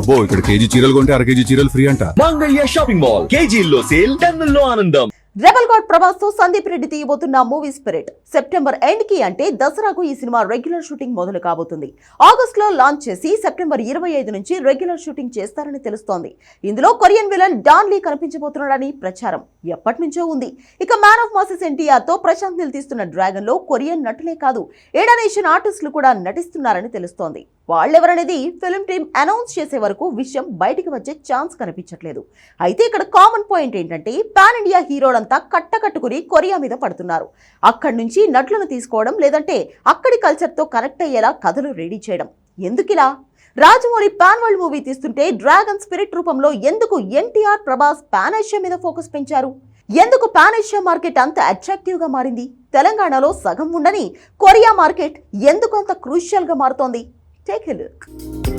అబ్బో ఇక్కడ కేజీ చీరలు కొంటే అర కేజీ చీరలు ఫ్రీ అంట. Mangalya shopping mall. కేజీల్లో సేల్ టన్నుల్లో ఆనందం. రెబల్ గాడ్ ప్రభాస్తో సందీప్ రెడ్డి తీయబోతున్న మూవీ స్పిరిట్. సెప్టెంబర్ ఎండ్కి అంటే దసరాకు ఈ సినిమా రెగ్యులర్ షూటింగ్ మొదలు కాబోతుంది. ఆగస్ట్లో లాంచ్ చేసి సెప్టెంబర్ ఇరవై ఐదు నుంచి రెగ్యులర్ షూటింగ్ చేస్తారని తెలుస్తోంది. ఇందులో కొరియన్ విలన్ డాన్ లీ కనిపించబోతున్నాడని ప్రచారం ఎప్పటి నుంచో ఉంది. ఇక మ్యాన్ ఆఫ్ మాసెస్ ఎన్టీఆర్తో ప్రశాంత్ నిల్ తీస్తున్న డ్రాగన్లో కొరియన్ నటులే కాదు ఏడానేషన్ ఆర్టిస్టులు కూడా నటిస్తున్నారని తెలుస్తోంది. వాళ్ళెవరనేది ఫిల్మ్ టీమ్ అనౌన్స్ చేసే వరకు విషయం బయటికి వచ్చే ఛాన్స్ కనిపించట్లేదు. అయితే ఇక్కడ కామన్ పాయింట్ ఏంటంటే పాన్ ఇండియా హీరోలంతా కట్టకట్టుకుని కొరియా మీద పడుతున్నారు. అక్కడి నుంచి నటులను తీసుకోవడం లేదంటే అక్కడి కల్చర్తో కనెక్ట్ అయ్యేలా కథలు రెడీ చేయడం. ఎందుకిలా? రాజమౌళి పాన్ వరల్డ్ మూవీ తీస్తుంటే డ్రాగన్ స్పిరిట్ రూపంలో ఎందుకు ఎన్టీఆర్ ప్రభాస్ పాన్ ఏషియా మీద ఫోకస్ పెంచారు? ఎందుకు పాన్ ఏషియా మార్కెట్ అంత అట్రాక్టివ్గా మారింది? తెలంగాణలో సగం ఉండని కొరియా మార్కెట్ ఎందుకు అంత క్రూషియల్గా మారుతోంది? Take a look.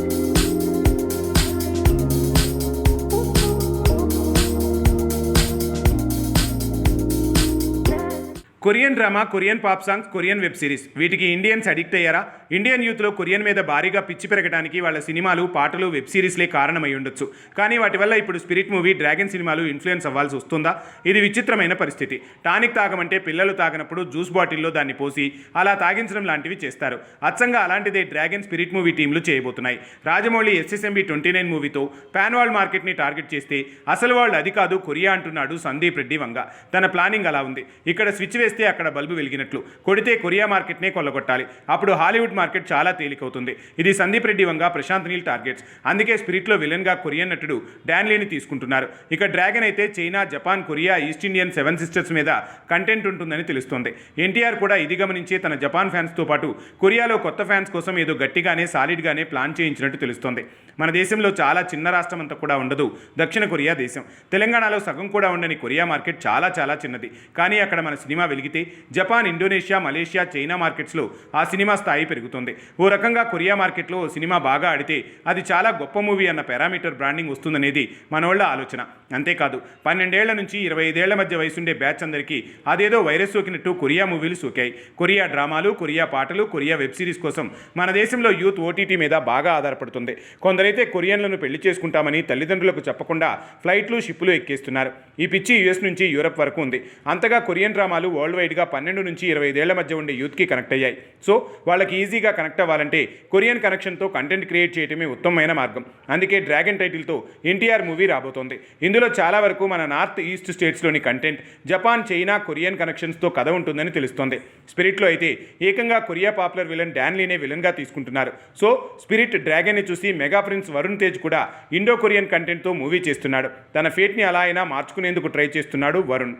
Korean drama Korean pop songs Korean web series. వీటికి ఇండియన్స్ అడిక్ట్ అయ్యారా? ఇండియన్ యూత్లో కొరియన్ మీద భారీగా పిచ్చి పెరగడానికి వాళ్ళ సినిమాలు పాటలు వెబ్ సిరీస్లే కారణమై ఉండొచ్చు. కానీ వాటి వల్ల ఇప్పుడు స్పిరిట్ మూవీ డ్రాగన్ సినిమాలు ఇన్ఫ్లుయెన్స్ అవ్వాల్సి వస్తుందా? ఇది విచిత్రమైన పరిస్థితి. టానిక్ తాగమంటే పిల్లలు తాగనప్పుడు జ్యూస్ బాటిల్లో దాన్ని పోసి అలా తాగించడం లాంటివి చేస్తారు. అచ్చంగా అలాంటిదే డ్రాగన్ స్పిరిట్ మూవీ టీంలు చేయబోతున్నాయి. రాజమౌళి ఎస్ఎస్ఎంబి ట్వంటీ నైన్ మూవీతో పాన్ వరల్డ్ మార్కెట్ని టార్గెట్ చేస్తే అసలు వాళ్ళు అది కాదు కొరియా అంటున్నాడు సందీప్ రెడ్డి వంగ. తన ప్లానింగ్ అలా ఉంది. ఇక్కడ స్విచ్ వేస్తే అక్కడ బల్బు వెలిగినట్లు. కొడితే కొరియా మార్కెట్నే కొల్లగొట్టాలి. అప్పుడు హాలీవుడ్ మార్కెట్ చాలా తేలికవుతుంది. ఇది సందీప్ రెడ్డి వంగ ప్రశాంత్ నీల్ టార్గెట్స్. అందుకే స్పిరిట్లో విలన్గా కొరియన్ నటుడు డాన్లీని తీసుకుంటున్నారు. ఇక డ్రాగన్ అయితే China Japan Korea east Indian seven sisters మీద కంటెంట్ ఉంటుందని తెలుస్తోంది. ఎన్టీఆర్ కూడా ఇది గమనించి తన జపాన్ ఫ్యాన్స్తో పాటు కొరియాలో కొత్త ఫ్యాన్స్ కోసం ఏదో గట్టిగానే సాలిడ్గానే ప్లాన్ చేయించినట్టు తెలుస్తోంది. మన దేశంలో చాలా చిన్న రాష్ట్రం అంతా కూడా ఉండదు. దక్షిణ కొరియా దేశం. తెలంగాణలో సగం కూడా ఉండని కొరియా మార్కెట్ చాలా చాలా చిన్నది. కానీ అక్కడ మన సినిమా వెలిగి పెరిగితే జపాన్ ఇండోనేషియా మలేషియా చైనా మార్కెట్స్లో ఆ సినిమా స్థాయి పెరుగుతుంది. ఓ రకంగా కొరియా మార్కెట్లో ఓ సినిమా బాగా ఆడితే అది చాలా గొప్ప మూవీ అన్న పారామీటర్ బ్రాండింగ్ వస్తుందనేది మనోళ్ళ ఆలోచన. అంతేకాదు పన్నెండేళ్ళ నుంచి ఇరవై ఐదేళ్ళ మధ్య వయసుండే బ్యాచ్ అందరికీ అదేదో వైరస్ సోకినట్టు కొరియా మూవీలు సోకాయి. కొరియా డ్రామాలు కొరియా పాటలు కొరియా వెబ్ సిరీస్ కోసం మన దేశంలో యూత్ ఓటీటీ మీద బాగా ఆధారపడుతుంది. కొందరైతే కొరియన్లను పెళ్ళి చేసుకుంటామని తల్లిదండ్రులకు చెప్పకుండా ఫ్లైట్లు షిప్పులు ఎక్కేస్తున్నారు. ఈ పిచ్చి యుఎస్ నుంచి యూరప్ వరకు ఉంది. అంతగా కొరియన్ డ్రామాలు వరల్డ్ వైడ్గా పన్నెండు నుంచి ఇరవై ఐదేళ్ళ మధ్య ఉండే యూత్కి కనెక్ట్ అయ్యాయి. సో వాళ్ళకి ఈజీగా కనెక్ట్ అవ్వాలంటే కొరియన్ కనెక్షన్తో కంటెంట్ క్రియేట్ చేయడమే ఉత్తమమైన మార్గం. అందుకే డ్రాగన్ టైటిల్తో ఎన్టీఆర్ మూవీ రాబోతోంది. ఇందులో చాలా వరకు మన నార్త్ ఈస్ట్ స్టేట్స్లోని కంటెంట్ జపాన్ చైనా కొరియన్ కనెక్షన్స్తో కథ ఉంటుందని తెలుస్తోంది. స్పిరిట్లో అయితే ఏకంగా కొరియా పాపులర్ విలన్ డాన్లీనే విలన్గా తీసుకుంటున్నారు. సో స్పిరిట్ డ్రాగన్ని చూసి మెగా ప్రిన్స్ వరుణ్ తేజ్ కూడా ఇండో కొరియన్ కంటెంట్తో మూవీ చేస్తున్నాడు. తన ఫేట్ని అలా అయినా మార్చుకునేందుకు ట్రై చేస్తున్నాడు వరుణ్.